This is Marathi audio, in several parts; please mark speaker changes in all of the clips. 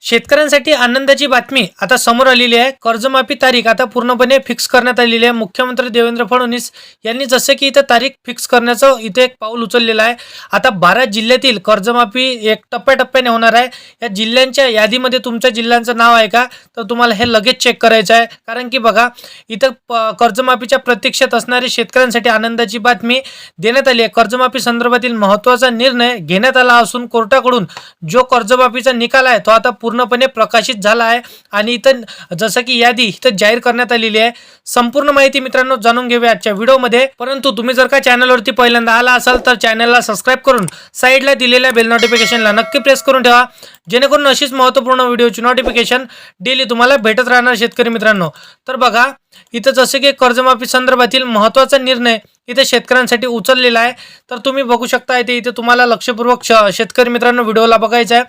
Speaker 1: शेतकऱ्यांसाठी आनंदाची बातमी आता समोर आलेली आहे. कर्जमाफी तारीख आता पूर्णपणे फिक्स करण्यात आलेली आहे. मुख्यमंत्री देवेंद्र फडणवीस यांनी जसं की इथं तारीख फिक्स करण्याचं इथे एक पाऊल उचललेलं आहे. आता बारा जिल्ह्यातील कर्जमाफी एक टप्प्याटप्प्याने होणार आहे. या जिल्ह्यांच्या यादीमध्ये तुमच्या जिल्ह्यांचं नाव आहे का? तर तुम्हाला हे लगेच चेक करायचं आहे. कारण की बघा इथं प- कर्जमाफीच्या प्रतीक्षेत असणारे शेतकऱ्यांसाठी आनंदाची बातमी देण्यात आली आहे. कर्जमाफी संदर्भातील महत्त्वाचा निर्णय घेण्यात आला असून कोर्टाकडून जो कर्जमाफीचा निकाल आहे तो आता पूर्णपणे प्रकाशित झाला आहे. आणि इथं जसं की यादी इथं जाहीर करण्यात आलेली आहे. संपूर्ण माहिती मित्रांनो जाणून घेऊया आजच्या व्हिडिओमध्ये. परंतु तुम्ही जर का चॅनलवरती पहिल्यांदा आला असाल तर चॅनलला सबस्क्राईब करून साईडला दिलेल्या बेल नोटिफिकेशनला नक्की प्रेस करून ठेवा. जेणेकरून अशीच महत्त्वपूर्ण व्हिडिओची नोटिफिकेशन डेली तुम्हाला भेटत राहणार शेतकरी मित्रांनो. तर बघा इथं जसं की कर्जमाफी संदर्भातील महत्त्वाचा निर्णय इथे शेतकऱ्यांसाठी उचललेला आहे. तर तुम्ही बघू शकता इथे इथे तुम्हाला लक्षपूर्वक श- शेतकरी मित्रांनो व्हिडिओला बघायचा आहे.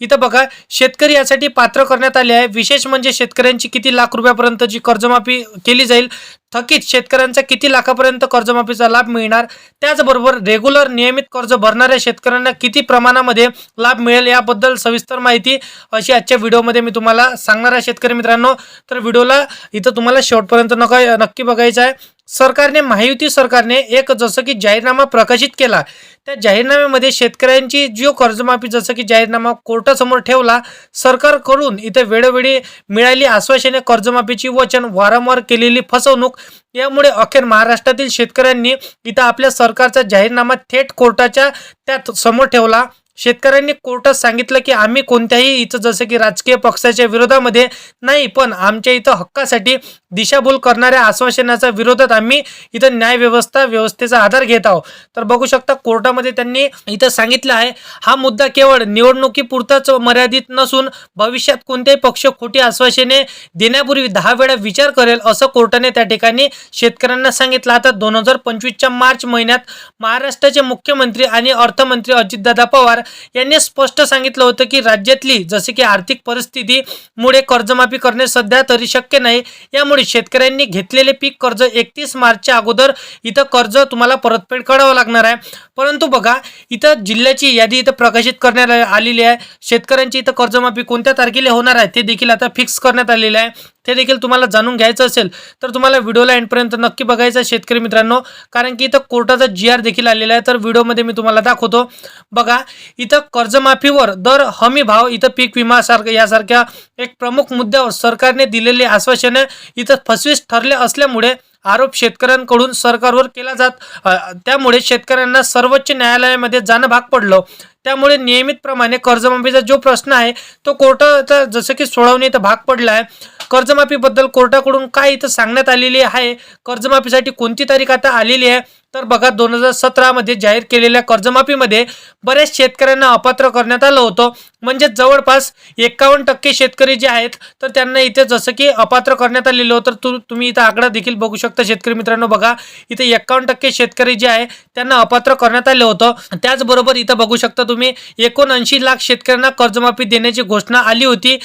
Speaker 1: इथं बघा शेतकरी यासाठी पात्र करण्यात आले आहे. विशेष म्हणजे शेतकऱ्यांची किती लाख रुपयापर्यंतची कर्जमाफी केली जाईल? थकीत शेतकऱ्यांचा किती लाखापर्यंत कर्जमाफीचा लाभ मिळणार? त्याचबरोबर रेग्युलर नियमित कर्ज भरणाऱ्या शेतकऱ्यांना किती प्रमाणामध्ये लाभ मिळेल? याबद्दल सविस्तर माहिती अशी आजच्या व्हिडिओमध्ये मी तुम्हाला सांगणार आहे शेतकरी मित्रांनो. तर व्हिडिओला इथं तुम्हाला शेवटपर्यंत नका नक्की बघायचं आहे. सरकारने महायुती सरकारने एक जसं की जाहीरनामा प्रकाशित केला त्या जाहीरनाम्यामध्ये शेतकऱ्यांची जो कर्जमाफी जसं की जाहीरनामा कोर्टासमोर ठेवला सरकारकडून इथे वेळोवेळी मिळाली आश्वासने कर्जमाफीची वचन वारंवार केलेली फसवणूक यामुळे अखेर महाराष्ट्रातील शेतकऱ्यांनी इथं आपल्या सरकारचा जाहीरनामा थेट कोर्टाच्या त्यात समोर ठेवला. शेतकऱ्यांनी कोर्टात सांगितलं की आम्ही कोणत्याही इथं जसं की राजकीय पक्षाच्या विरोधामध्ये नाही पण आमच्या इथं हक्कासाठी दिशाभूल करणाऱ्या आश्वासनाच्या विरोधात आम्ही इथं न्यायव्यवस्था व्यवस्थेचा आधार घेत आहोत. तर बघू शकता कोर्टामध्ये त्यांनी इथं सांगितलं आहे हा मुद्दा केवळ निवडणुकीपुरताच मर्यादित नसून भविष्यात कोणतेही पक्ष खोटी आश्वासने देण्यापूर्वी दहा वेळा विचार करेल असं कोर्टाने त्या ठिकाणी शेतकऱ्यांना सांगितलं. आता दोन हजार पंचवीसच्या मार्च महिन्यात महाराष्ट्राचे मुख्यमंत्री आणि अर्थमंत्री अजितदादा पवार यांनी स्पष्ट सांगितलं होतं की राज्यातली जसे की आर्थिक परिस्थितीमुळे कर्जमाफी करणे सध्या तरी शक्य नाही. यामुळे शेतकऱ्यांनी घेतलेले पीक कर्ज एकतीस मार्चच्या अगोदर इथं कर्ज तुम्हाला परतफेड करावं लागणार आहे. परंतु बघा इथं जिल्ह्याची यादी इथं प्रकाशित करण्यात आलेली आहे. शेतकऱ्यांची इथं कर्जमाफी कोणत्या तारखेला होणार आहे ते देखील आता फिक्स करण्यात आलेलं आहे. ते देखील तुम्हाला जाणून घ्यायचं असेल तर तुम्हाला व्हिडिओला एंडपर्यंत नक्की बघायचं आहे शेतकरी मित्रांनो. कारण की इथं कोर्टाचा जी आर देखील आलेला आहे तर व्हिडिओमध्ये मी तुम्हाला दाखवतो. बघा इथं कर्जमाफीवर दर हमी भाव इथं पीक विमा सारखं यासारख्या एक प्रमुख मुद्द्यावर सरकारने दिलेली आश्वासनं इथं फसवीस ठरले असल्यामुळे आरोप शेतकऱ्यांकडून सरकारवर केला जात त्यामुळे शेतकऱ्यांना सर्वोच्च न्यायालयामध्ये जाणं भाग पडलं. त्यामुळे नियमितप्रमाणे कर्जमाफीचा जो प्रश्न आहे तो कोर्टाचा जसं की सोडवणे इथं भाग पडला आहे कर्जमाफीबद्दल कोर्टाकडून काय इथं सांगण्यात आलेली आहे कर्जमाफीसाठी कोणती तारीख आता आलेली आहे तर बघा दोन हजार सतरामध्ये जाहीर केलेल्या कर्जमाफीमध्ये बऱ्याच शेतकऱ्यांना अपात्र करण्यात आलं होतं. म्हणजे जवळपास एकावन्न टक्के शेतकरी जे आहेत तर त्यांना इथे जसं की अपात्र करण्यात आलेलं होतं. तर तु तुम्ही इथं आकडा देखील बघू शकता शेतकरी मित्रांनो. बघा इथे एकावन्न टक्के शेतकरी जे आहे त्यांना अपात्र करण्यात आलं होतं. त्याचबरोबर इथं बघू शकता तुम्ही एकोणऐंशी लाख शेतकऱ्यांना कर्जमाफी देण्याची घोषणा आली होती.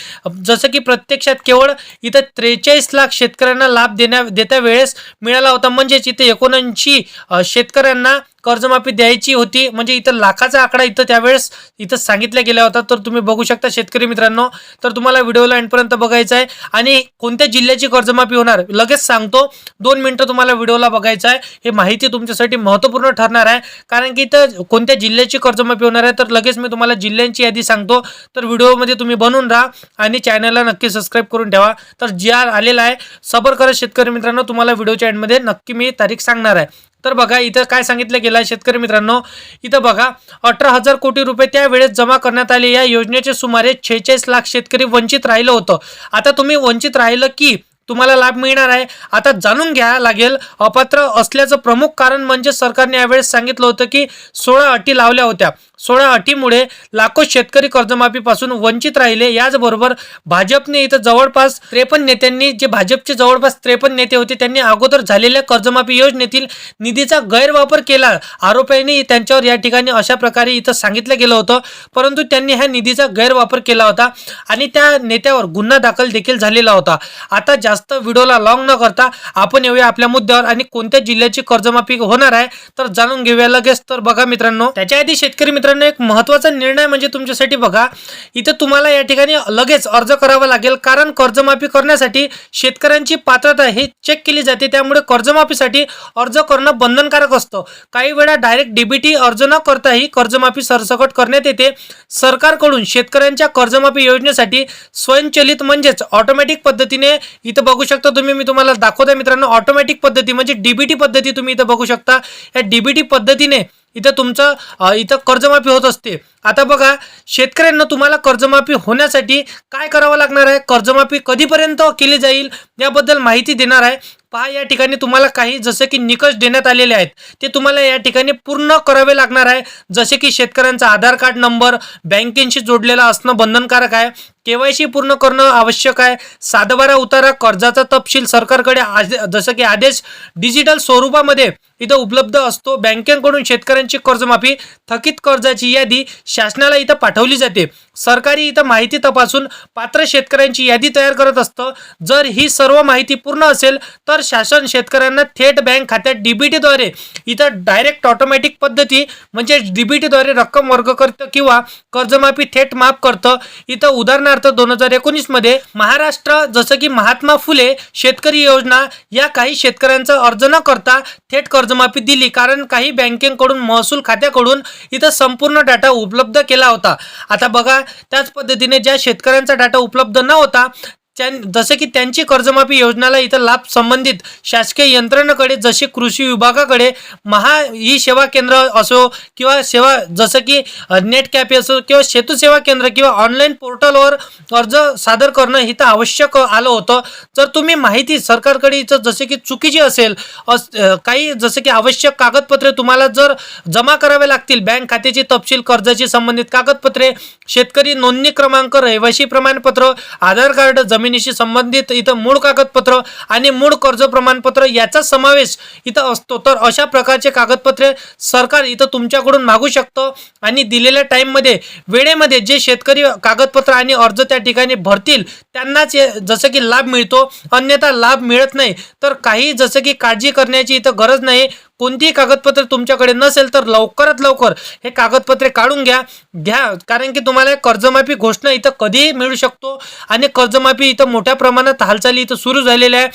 Speaker 1: जसं की प्रत्यक्षात केवळ इथं त्रेचाळीस लाख शेतकऱ्यांना लाभ देण्या देत्या वेळेस मिळाला होता. म्हणजेच इथे एकोणऐंशी शेतकऱ्यांना कर्जमाफी द्यायची होती. म्हणजे इथं लाखाचा आकडा इथं त्यावेळेस इथं सांगितला गेला होता तर तुम्ही बघू शकता शेतकरी मित्रांनो. तर तुम्हाला व्हिडिओला एंडपर्यंत बघायचं आहे. आणि कोणत्या जिल्ह्याची कर्जमाफी होणार? लगेच सांगतो. दोन मिनटं तुम्हाला व्हिडिओला बघायचं आहे. हे माहिती तुमच्यासाठी महत्त्वपूर्ण ठरणार आहे. कारण की इथं कोणत्या जिल्ह्याची कर्जमाफी होणार आहे तर लगेच मी तुम्हाला जिल्ह्यांची यादी सांगतो. तर व्हिडिओमध्ये तुम्ही बनवून राहा आणि चॅनलला नक्की सबस्क्राईब करून ठेवा. तर जी आर आलेला आहे सबर करत शेतकरी मित्रांनो. तुम्हाला व्हिडिओच्या एंडमध्ये नक्की मी तारीख सांगणार आहे. तर बघा इथं काय सांगितलं गेलं आहे शेतकरी मित्रांनो? इथं बघा अठरा हजार कोटी रुपये त्यावेळेस जमा करण्यात आले. या योजनेचे सुमारे छेचाळीस लाख शेतकरी वंचित राहिलं होतं. आता तुम्ही वंचित राहिलं की तुम्हाला लाभ मिळणार आहे. आता जाणून घ्या लागेल अपात्र असल्याचं प्रमुख कारण म्हणजे सरकारने यावेळेस सांगितलं होतं की सोळा अटी लावल्या होत्या. सोळा अटीमुळे लाखो शेतकरी कर्जमाफीपासून वंचित राहिले. याचबरोबर भाजपने इथं जवळपास त्रेपन्न नेत्यांनी जे भाजपचे जवळपास त्रेपन्न नेते होते त्यांनी अगोदर झालेल्या कर्जमाफी योजनेतील निधीचा गैरवापर केला. आरोपींनी त्यांच्यावर या ठिकाणी अशा प्रकारे इथं सांगितलं गेलं होतं. परंतु त्यांनी ह्या निधीचा गैरवापर केला होता आणि त्या नेत्यावर गुन्हा दाखल देखील झालेला होता. आता जास्त व्हिडिओला लॉंग न करता आपण येऊया आपल्या मुद्द्यावर आणि कोणत्या जिल्ह्याची कर्जमाफी होणार आहे तर जाणून घेऊया लगेच. तर बघा मित्रांनो त्याच्या आधी शेतकरी मित्रांनो मित्रांनो एक महत्त्वाचा निर्णय म्हणजे तुमच्यासाठी बघा इथं तुम्हाला या ठिकाणी लगेच अर्ज करावा लागेल. कारण कर्जमाफी करण्यासाठी शेतकऱ्यांची पात्रता हे चेक केली जाते. त्यामुळे कर्जमाफीसाठी अर्ज करणं बंधनकारक असतं. काही वेळा डायरेक्ट डीबीटी अर्ज न करताही कर्जमाफी सरसकट करण्यात येते. सरकारकडून शेतकऱ्यांच्या कर्जमाफी योजनेसाठी स्वयंचलित म्हणजेच ऑटोमॅटिक पद्धतीने इथं बघू शकता तुम्ही. मी तुम्हाला दाखवता मित्रांनो ऑटोमॅटिक पद्धती म्हणजे डीबीटी पद्धती तुम्ही इथं बघू शकता. या डीबीटी पद्धतीने इथं तुमचं इथं कर्जमाफी होत असते. आता बघा शेतकऱ्यांना तुम्हाला कर्जमाफी होण्यासाठी काय करावं लागणार आहे? कर्जमाफी कधीपर्यंत केली जाईल? याबद्दल माहिती देणार आहे. पहा या ठिकाणी तुम्हाला काही जसे की निकष देण्यात आलेले आहेत ते तुम्हाला या ठिकाणी पूर्ण करावे लागणार आहे. जसे की शेतकऱ्यांचा आधार कार्ड नंबर बँकेशी जोडलेला असणं बंधनकारक आहे. केवायसी पूर्ण करणं आवश्यक आहे. सातबारा उतारा कर्जाचा तपशील सरकारकडे जसं की आदेश डिजिटल स्वरूपामध्ये इथं उपलब्ध असतो. बँकेकडून शेतकऱ्यांची कर्जमाफी थकीत कर्जाची यादी शासनाला इथं पाठवली जाते. सरकारी इथं माहिती तपासून पात्र शेतकऱ्यांची यादी तयार करत असतं. जर ही सर्व माहिती पूर्ण असेल तर शासन शेतकऱ्यांना थेट बँक खात्यात डीबीटीद्वारे इथं डायरेक्ट ऑटोमॅटिक पद्धती म्हणजे डीबीटीद्वारे रक्कम वर्ग करतं किंवा कर्जमाफी थेट माफ करतं. इथं उदाहरणार्थ दोन हजार एकोणीसमध्ये महाराष्ट्र जसं की महात्मा फुले शेतकरी योजना या काही शेतकऱ्यांचा अर्ज न करता थेट कर्जमाफी दिली. कारण काही बँकेकडून महसूल खात्याकडून इथं संपूर्ण डाटा उपलब्ध केला होता. आता बघा त्याच पद्धतीने ज्या शेतकऱ्यांचा डाटा उपलब्ध न होता जसे की त्यांची कर्जमाफी योजनाला इथं लाभ संबंधित शासकीय यंत्रणेकडे जसे कृषी विभागाकडे महा ई सेवा केंद्र असो किंवा सेवा जसं की नेट कॅपे असो किंवा सेतू सेवा केंद्र किंवा ऑनलाईन पोर्टलवर अर्ज सादर करणं इथं आवश्यक आलं होतं. जर तुम्ही माहिती सरकारकडे इथं जसे की चुकीची असेल अस काही जसं की आवश्यक कागदपत्रे तुम्हाला जर जमा करावे लागतील बँक खात्याची तपशील कर्जाची संबंधित कागदपत्रे शेतकरी नोंदणी क्रमांक रहिवासी प्रमाणपत्र आधार कार्ड जमीन जमिनीशी संबंधित इथं मूळ कागदपत्र आणि मूळ कर्ज प्रमाणपत्र याचा समावेश इथं असतो. तर अशा प्रकारचे कागदपत्रे सरकार इथं तुमच्याकडून मागू शकतं आणि दिलेल्या टाईममध्ये वेळेमध्ये जे शेतकरी कागदपत्र आणि अर्ज त्या ठिकाणी भरतील त्यांनाच जसं की लाभ मिळतो अन्यथा लाभ मिळत नाही. तर काही जसं की काळजी करण्याची इथं गरज नाही कोणतीही कागदपत्र तुमच्याकडे नसेल तर लवकरात लवकर हे कागदपत्रे काढून घ्या. घ्या कारण की तुम्हाला कर्जमाफी घोषणा इथं कधीही मिळू शकतो आणि कर्जमाफी इथं मोठ्या प्रमाणात हालचाली इथं सुरू झालेल्या आहे.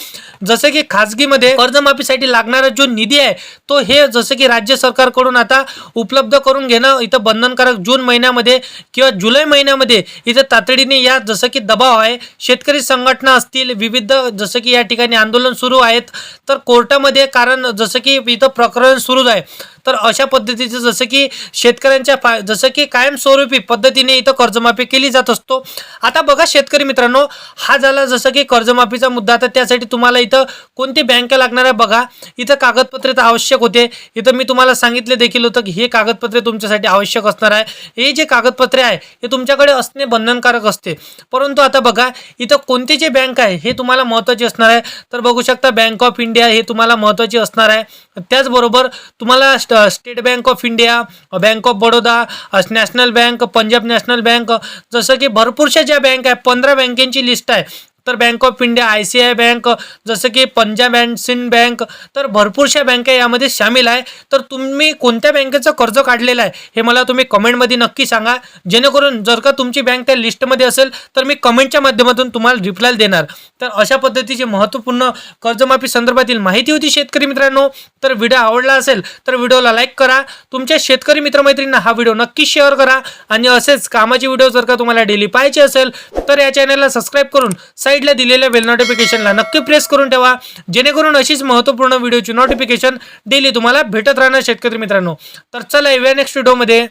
Speaker 1: जसं की खाजगीमध्ये कर्जमाफीसाठी लागणारा जो निधी आहे तो हे जसं की राज्य सरकारकडून आता उपलब्ध करून घेणं इथं बंधनकारक जून महिन्यामध्ये किंवा जुलै महिन्यामध्ये इथं तातडीने या जसं की दबाव आहे. शेतकरी संघटना असतील विविध जसं की या ठिकाणी आंदोलन सुरू आहेत. तर कोर्टामध्ये कारण जसं की इथं प्रकरण सुरू आहे. तर अशा पद्धतीचं जसं की शेतकऱ्यांच्या फा जसं की कायमस्वरूपी पद्धतीने इथं कर्जमाफी केली जात असतो. आता बघा शेतकरी मित्रांनो हा झाला जसं की कर्जमाफीचा मुद्दा. आता त्यासाठी तुम्हाला इथं कोणती बँक लागणार आहे बघा. इथं कागदपत्रे तर आवश्यक होते. इथं मी तुम्हाला सांगितले देखील होतं की हे कागदपत्रे तुमच्यासाठी आवश्यक असणार आहे. हे जे कागदपत्रे आहे हे तुमच्याकडे असणे बंधनकारक असते. परंतु आता बघा इथं कोणती जे बँक आहे हे तुम्हाला महत्त्वाची असणार आहे. तर बघू शकता बँक ऑफ इंडिया हे तुम्हाला महत्त्वाची असणार आहे. त्याचबरोबर तुम्हाला स्ट- State Bank of India bank of Baroda national bank Punjab national bank जसं की भरपूरशा ज्या बँक आहे पंधरा बँकेची लिस्ट आहे. तर bank of India I C I bank जसं की पंजाब अँड सिंध बँक तर भरपूरशा बँका यामध्ये सामील आहे. तर तुम्ही कोणत्या बँकेचं कर्ज काढलेलं आहे हे मला तुम्ही कमेंटमध्ये नक्की सांगा. जेणेकरून जर का तुमची बँक त्या लिस्टमध्ये असेल तर मी कमेंटच्या माध्यमातून तुम्हाला रिप्लाय देणार. तर अशा पद्धतीची महत्त्वपूर्ण कर्जमाफी संदर्भातील माहिती होती शेतकरी मित्रांनो. तर व्हिडिओ आवडला असेल तर व्हिडिओला लाईक करा. तुमच्या शेतकरी मित्रमैत्रींना हा व्हिडिओ नक्की शेअर करा. आणि असेच कामाचे व्हिडिओ जर का तुम्हाला डेली पाहिजे असेल तर या चॅनलला सबस्क्राईब करून साईड साईडला दिलेल्या बेल नोटिफिकेशनला नक्की प्रेस करून ठेवा. जेणेकरून अशीच महत्त्वपूर्ण व्हिडिओची नोटिफिकेशन डेली तुम्हाला भेटत राहणार शेतकरी मित्रांनो. तर चला येऊया नेक्स्ट व्हिडिओमध्ये